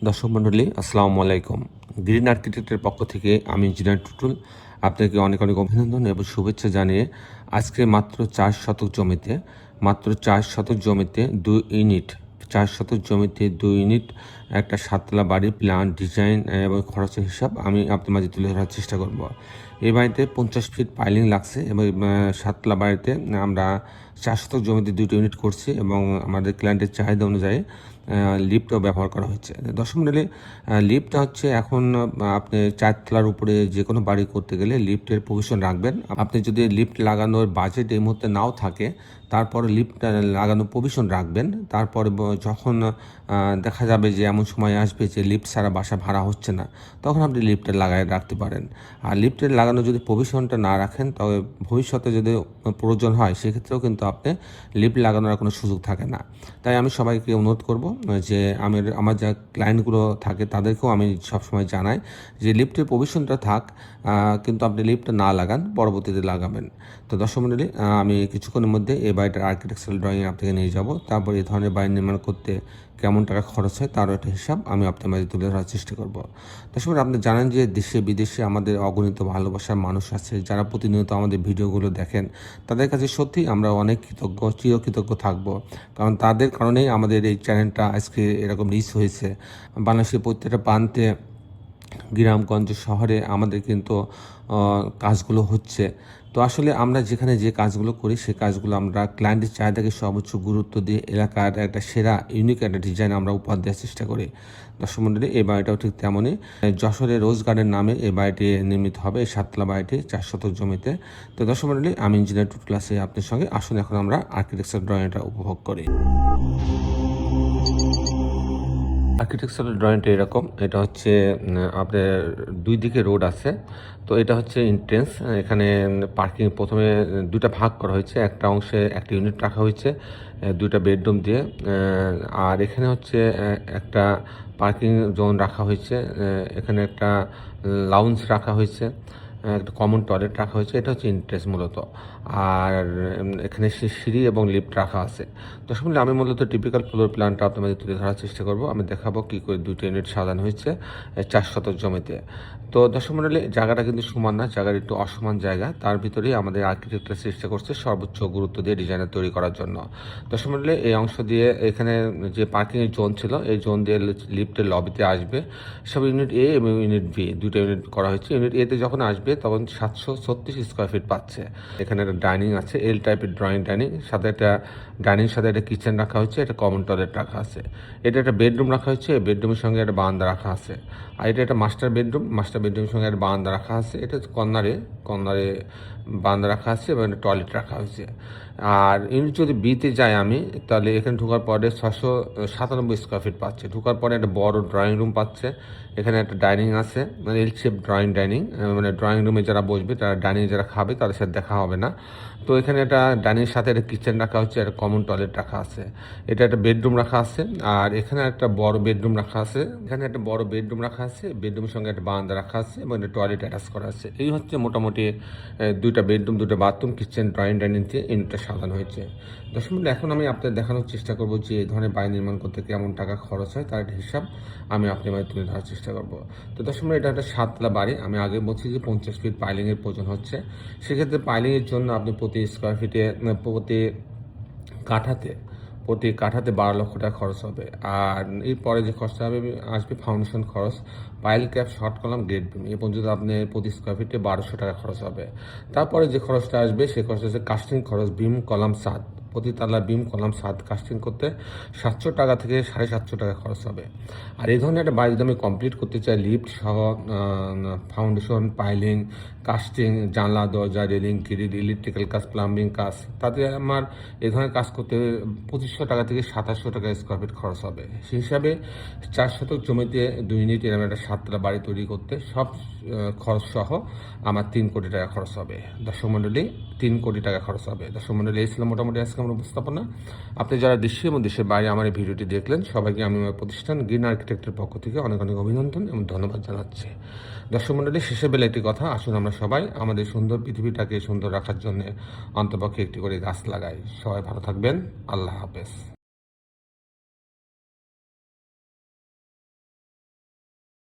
দর্শক মণ্ডলী আসসালামু আলাইকুম। গ্রিন আর্কিটেক্টের পক্ষ থেকে আমি ইঞ্জিনিয়ার টুটুল। আপনাকে অনেক অনেক অভিনন্দন এবং শুভেচ্ছা জানিয়ে আজকে মাত্র চার শতক জমিতে মাত্র চার শতক জমিতে দুই ইউনিট চার শতক জমিতে দু ইউনিট একটা সাততলা বাড়ির প্ল্যান ডিজাইন এবং খরচের হিসাব আমি আপনার মাঝে তুলে ধরার চেষ্টা করব। এই বাড়িতে পঞ্চাশ ফিট পাইলিং লাগছে এবং আহ, সাততলা বাড়িতে আমরা চার শতক জমিতে দুটো ইউনিট করছি এবং আমাদের ক্লায়েন্টের চাহিদা অনুযায়ী লিফটও ব্যবহার করা হচ্ছে। দশম মন্ডলে লিফটটা হচ্ছে এখন আপনি চারতলার উপরে যে কোনো বাড়ি করতে গেলে লিফটের প্রভিশন রাখবেন। আপনি যদি লিফট লাগানোর বাজেট এই মুহূর্তে নাও থাকে, তারপরে লিফট লাগানোর প্রভিশন রাখবেন। তারপরে যখন দেখা যাবে যে এমন সময় আসবে যে লিফট ছাড়া বাসা ভাড়া হচ্ছে না, তখন আপনি লিফটে লাগায় রাখতে পারেন। আর লিফটের লাগানো যদি প্রভিশনটা না রাখেন, তবে ভবিষ্যতে যদি প্রয়োজন হয়, সেক্ষেত্রেও কিন্তু আপনি লিপ লাগানোর কোনো সুযোগ থাকে না। তাই আমি সবাইকে অনুরোধ করব যে আমার আমার যা ক্লায়েন্টগুলো থাকে তাদেরকেও আমি সবসময় জানাই যে লিফটের প্রভিশনটা থাক কিন্তু আপনি লিফটটা না লাগান, পরবর্তীতে লাগাবেন। তো দর্শক মন্ডলী আমি কিছুক্ষণের মধ্যে এই বাড়িটার আর্কিটেকচারাল ড্রয়িং আপনাকে নিয়ে যাব। তারপর এই ধরনের বাড়ি নির্মাণ করতে কেমন টাকা খরচ হয় তারও একটা হিসাব আমি আপনার মাঝে তুলে ধরার চেষ্টা করব। দর্শক আপনি জানেন যে দেশে, বিদেশে আমাদের অগণিত ভালোবাসার মানুষ আছে, যারা প্রতিনিয়ত আমাদের ভিডিওগুলো দেখেন, তাদের কাছে সত্যি আমরা অনেক কৃতজ্ঞ, চিরকৃতজ্ঞ থাকব। কারণ তাদের কারণেই আমাদের এই চ্যানেলটা আজকে এরকম রিচ হয়েছে। বাংলাদেশের প্রত্যেকটা প্রান্তে গ্রামগঞ্জ শহরে আমাদের কিন্তু কাজগুলো হচ্ছে। তো আসলে আমরা যেখানে যে কাজগুলো করি, সে কাজগুলো আমরা ক্লায়েন্টের চাহিদাকে সর্বোচ্চ গুরুত্ব দিয়ে এলাকার একটা সেরা ইউনিক একটা ডিজাইন আমরা উপহার দেওয়ার চেষ্টা করি। দর্শক মন্ডলী, এই বাড়িটাও ঠিক তেমনই। যশোরের রোজ গার্ডেন নামে এই বাড়িটি নির্মিত হবে, এই সাতলা বাড়িটি, চার শতক জমিতে। তো দর্শক মন্ডলী, আমি ইঞ্জিনিয়ার টু ক্লাসে আপনার সঙ্গে। আসুন এখন আমরা আর্কিটেকচার ড্রয়িংটা উপভোগ করি। আর্কিটেকচারাল ড্রয়িংটা এরকম। এটা হচ্ছে আপনার দুই দিকে রোড আছে। তো এটা হচ্ছে এন্ট্রেন্স এখানে পার্কিং প্রথমে দুটা ভাগ করা হয়েছে। একটা অংশে একটা ইউনিট রাখা হয়েছে দুইটা বেডরুম দিয়ে। আর এখানে হচ্ছে একটা পার্কিং জোন রাখা হয়েছে। এখানে একটা লাউঞ্জ রাখা হয়েছে। একটা কমন টয়লেট রাখা হয়েছে, এটা হচ্ছে ইন্টারেস্ট মূলত। আর এখানে সিঁড়ি এবং লিফট রাখা আছে। তো আসলে আমি মূলত টিপিক্যাল ফ্লোর প্ল্যানটা আপনাদের তুলে ধরার চেষ্টা করব। আমি দেখাবো কী করে দুটো ইউনিট সাজানো হয়েছে চার শতক জমিতে। তো দর্শক মন্ডলী, জায়গাটা কিন্তু সমান না জায়গার একটু অসমান জায়গা। তার ভিতরেই আমাদের আর্কিটেক্টরা চেষ্টা করছে সর্বোচ্চ গুরুত্ব দিয়ে ডিজাইনার তৈরি করার জন্য। দর্শক মন্ডলী, এই অংশ দিয়ে এখানে যে পার্কিংয়ের জোন ছিল, এই জোন দিয়ে লিফটের লবিতে আসবে। সব ইউনিট এ এবং ইউনিট বি দুটো ইউনিট করা হয়েছে। ইউনিট এতে যখন আসবে তখন সাতশো ছত্রিশ স্কোয়ার ফিট পাচ্ছে। এখানে একটা ডাইনিং আছে এল টাইপের ড্রয়িং ডাইনিং সাথে একটা ডাইনিং সাথে একটা কিচেন রাখা হয়েছে, একটা কমন টয়লেট রাখা আছে। এটা একটা বেডরুম রাখা হয়েছে বেডরুমের সঙ্গে একটা বারান্দা রাখা আছে। আর এটা একটা মাস্টার বেডরুম মাস্টার বেডরুমের সঙ্গে একটা বারান্দা রাখা আছে। এটা কর্নারে কর্নারে বারান্দা রাখা আছে এবং টয়লেট রাখা হয়েছে। আর ইউনিট যদি বিতে যাই আমি তাহলে এখানে ঢোকার পরে ছশো সাতানব্বই স্কোয়ার ফিট পাচ্ছে। ঢোকার পরে একটা বড় ড্রয়িং রুম পাচ্ছে। এখানে একটা ডাইনিং আছে মানে এল শেপ ড্রয়িং ডাইনিং মানে ড্রয়িং রুমে যারা বসবে তারা ডাইনিং যারা খাবে তাদের সাথে দেখা হবে না। তো এখানে একটা ডাইনিংয়ের সাথে একটা কিচেন রাখা হচ্ছে একটা কমন টয়লেট রাখা আছে। এটা একটা বেডরুম রাখা আছে আর এখানে একটা বড় বেডরুম রাখা আছে। এখানে একটা বড় বেডরুম রাখা আছে বেডরুমের সঙ্গে একটা বান্ধ রাখা আছে এবং একটা টয়লেট অ্যাটাচ করা আছে। এই হচ্ছে মোটামুটি আহ, দুইটা বেডরুম দুটো বাথরুম কিচেন ড্রয়িং ডাইনিং দিয়ে ইউনিটটা সাজানো হয়েছে। বন্ধু, এখন আমি আপনাদের দেখানোর চেষ্টা করব যে এই ধরনের বাড়ি নির্মাণ করতে কেমন টাকা খরচ হয় তার হিসাব আমি আপনার বাড়ি তুলে ধরার চেষ্টা করব। তো বন্ধু, এটা একটা সাতলা বাড়ি। আমি আগে বলছি যে পঞ্চাশ ফিট পাইলিংয়ের প্রয়োজন হচ্ছে। সেক্ষেত্রে পাইলিংয়ের জন্য আপনি প্রতি স্কোয়ার ফিটে প্রতি কাঠাতে প্রতি কাঠাতে বারো লক্ষ টাকা খরচ হবে। আর এরপরে যে খরচটা হবে, আসবে ফাউন্ডেশন খরচ pile cap short column grade beam এ পর্যন্ত আপনার প্রতি স্কোয়ার ফিটে বারোশো টাকা খরচ হবে। তারপরে যে খরচটা আসবে, সে খরচটা হচ্ছে কাস্টিং খরচ বিম কলাম সাত প্রতি তালা বিম কলাম সাত কাস্টিং করতে সাতশো টাকা থেকে সাড়ে সাতশো টাকা খরচ হবে। আর এই ধরনের একটা বাড়ি যদি আমি কমপ্লিট করতে চাই লিফট সহ ফাউন্ডেশন পাইলিং কাস্টিং জানলা, দরজা রেলিং গ্রিল ইলেকট্রিক্যাল কাজ প্লাম্বিং কাজ, তাতে আমার এই ধরনের কাজ করতে পঁচিশশো টাকা থেকে সাতাশশো টাকা স্কোয়ার ফিট খরচ হবে। সেই হিসাবে চার শতক জমিতে দুই ইউনিট এরকম একটা সাততলা বাড়ি তৈরি করতে সব খরচ সহ আমার তিন কোটি টাকা খরচ হবে। দর্শক মণ্ডলী তিন কোটি টাকা খরচ হবে। দর্শক মণ্ডলী এই ছিল মোটামুটি আজকে আমার উপস্থাপনা। আপনি যারা দেশে এবং দেশের বাইরে আমার এই ভিডিওটি দেখলেন, সবাইকে আমি আমার প্রতিষ্ঠান গ্রিন আর্কিটেক্টের পক্ষ থেকে অনেক অনেক অভিনন্দন এবং ধন্যবাদ জানাচ্ছি। দর্শক মণ্ডলী শেষে বেলা একটি কথা, আসুন আমরা সবাই আমাদের সুন্দর পৃথিবীটাকে সুন্দর রাখার জন্য অন্তপক্ষে একটি করে গাছ লাগাই। সবাই ভালো থাকবেন। আল্লাহ হাফেজ।